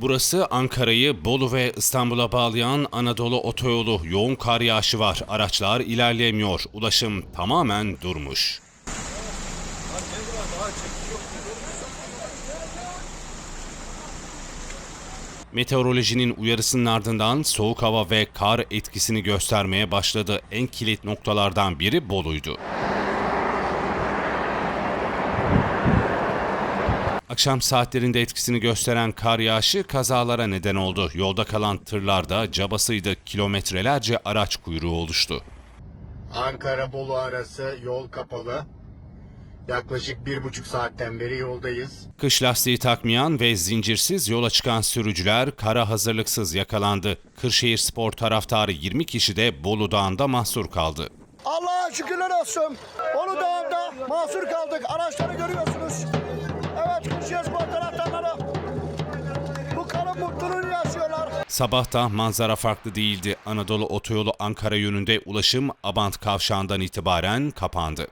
Burası Ankara'yı Bolu ve İstanbul'a bağlayan Anadolu Otoyolu. Yoğun kar yağışı var. Araçlar ilerleyemiyor. Ulaşım tamamen durmuş. Meteorolojinin uyarısının ardından soğuk hava ve kar etkisini göstermeye başladı. En kilit noktalardan biri Bolu'ydu. Akşam saatlerinde etkisini gösteren kar yağışı kazalara neden oldu. Yolda kalan tırlarda cabasıydı. Kilometrelerce araç kuyruğu oluştu. Ankara Bolu arası yol kapalı. Yaklaşık bir buçuk saatten beri yoldayız. Kış lastiği takmayan ve zincirsiz yola çıkan sürücüler kara hazırlıksız yakalandı. Kırşehir Spor taraftarı 20 kişi de Bolu Dağı'nda mahsur kaldı. Allah'a şükürler olsun. Onu Dağı'nda mahsur kaldık. Araçları görüyorsunuz. Mutluluğunu yaşıyorlar. Sabahta manzara farklı değildi. Anadolu Otoyolu Ankara yönünde ulaşım Abant kavşağından itibaren kapandı.